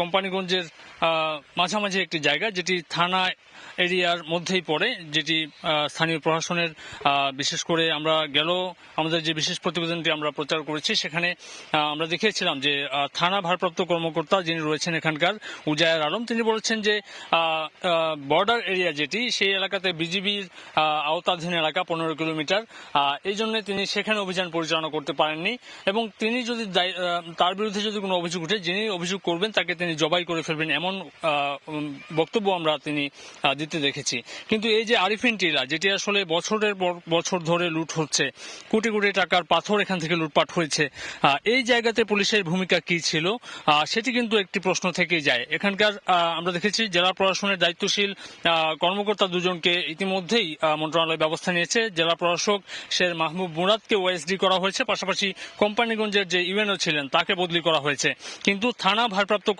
কোম্পানিগঞ্জের মাঝামাঝি একটি জায়গা যেটি থানা এরিয়ার মধ্যেই পড়ে, যেটি স্থানীয় প্রশাসনের বিশেষ করে আমরা গেল, আমাদের যে বিশেষ প্রতিবেদনটি আমরা প্রচার করেছি, সেখানে আমরা দেখিয়েছিলাম যে থানা ভারপ্রাপ্ত কর্মকর্তা যিনি রয়েছেন এখানকার, উজায়ার আলম, তিনি বলেছেন যে বর্ডার এরিয়া যেটি, সেই এলাকাতে বিজিবির আওতাধীন এলাকা পনেরো কিলোমিটার এই জন্য তিনি সেখানে অভিযান পরিচালনা করতে পারেননি এবং তিনি যদি তার বিরুদ্ধে যদি কোনো অভিযোগ উঠে, যিনি অভিযোগ করবেন তাকে তিনি জবাই করে ফেলবেন এমন বক্তব্য আমরা তিনি দিতে দেখেছি। কিন্তু এই যে আরিফিন টিলা, যেটি আসলে বছরের বছর ধরে লুট হচ্ছে, কোটি কোটি টাকার পাথর এখান থেকে লুটপাট হয়েছে এই জায়গাতে পুলিশের ভূমিকা কি ছিল? সেটি কিন্তু একটি প্রশ্ন থেকেই যায়। এখানকার আমরা দেখেছি জেলা প্রশাসনের দায়িত্বশীল কর্মকর্তা দুজনকে ইতিমধ্যেই মন্ত্রণালয় ব্যবস্থা নিয়েছে। জেলা প্রশাসক শের মাহমুব মুরাদকে ওএসডি করা হয়েছে। পাশাপাশি কোম্পানিগঞ্জের যে ইউএনও ছিলেন, তাকে বদলি করা হয়েছে। কিন্তু থানা ভারপ্রাপ্ত